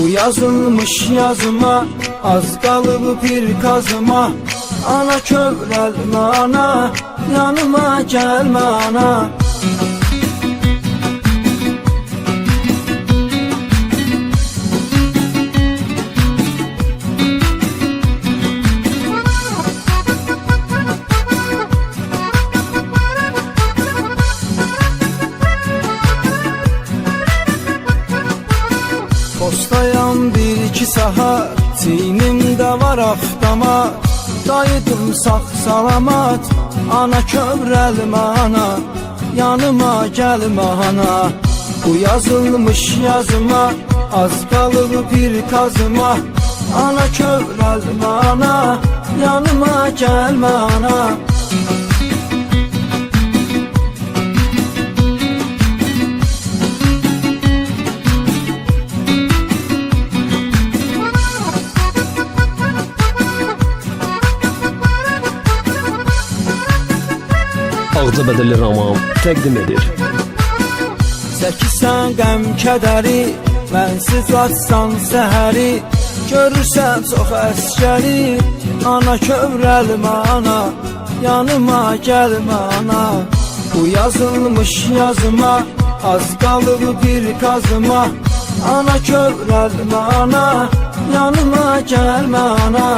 Bu yazılmış yazıma Az kalıp bir kazıma. Ana kövrelme ana Yanıma gelme ana iki saha Çiynimdə var avtomat Dayıdım sağ salamat Ana kövrəlmə ana. Yanıma gəlmə ana. Bu yazılmış yazıma Az qalıb bir kazıma. Ana kövrəlmə ana Yanıma gəlmə bədəli Ramam təqdim edir. Çəkirsən qəm kədəri Mənsiz açsan səhəri Görürsən çox əskəri Ana kövrəlmə ana Yanıma gəlmə ana Bu yazılmış yazıma Az qalıb bir kazıma Ana kövrəlmə ana Yanıma gəlmə ana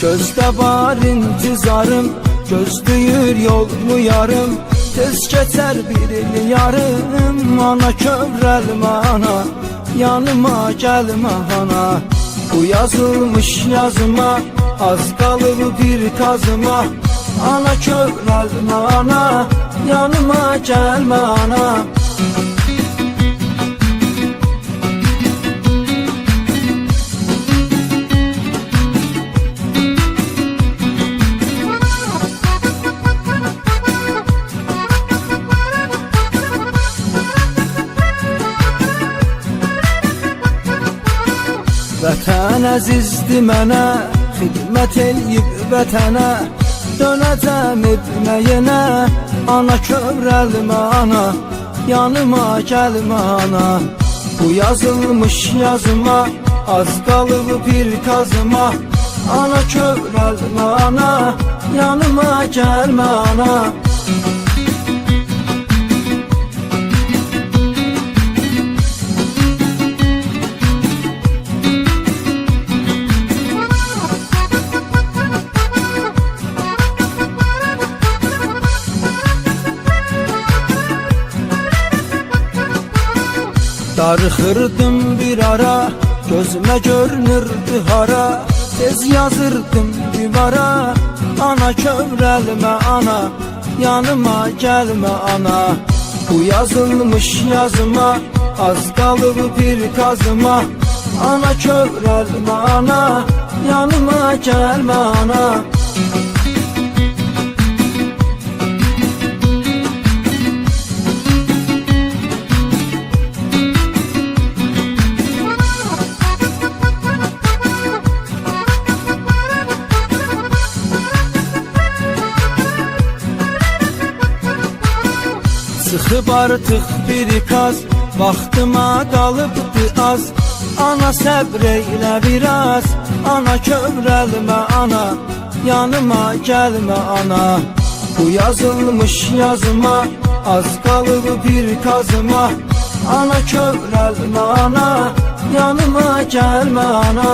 Gözde var intizarım Gözlüyür yolumu yarım? Tez geçer birini yarım Ana kövrelme ana Yanıma gelme ana Bu yazılmış yazıma Az kalır bir kazıma. Ana kövrelme ana Yanıma gelme ana Vətən əzizdir mənə Xidmət eləyib vətənə. Dönəcəm yenə Ana kövrəlmə ana Yanıma gəlmə ana. Bu yazılmış yazıma Az qalıb bir kazıma Ana kövrəlmə ana Yanıma gəlmə ana Darıxırdım bir ara Gözüme görünürdü hara. Tez yazırdım divara Ana kövrəlmə ana Yanıma gelme ana. Bu yazılmış yazıma Az qalıb bir kazıma. Ana kövrəlmə ana Yanıma gelme ana Sıxıb artıq bir kaz. Vaxtıma qalıbdı az. Ana səbr eylə biraz. Ana kövrəlmə ana. Yanıma gəlmə ana. Bu yazılmış yazıma Az qalıb bir kazıma. Ana kövrəlmə ana. Yanıma gəlmə ana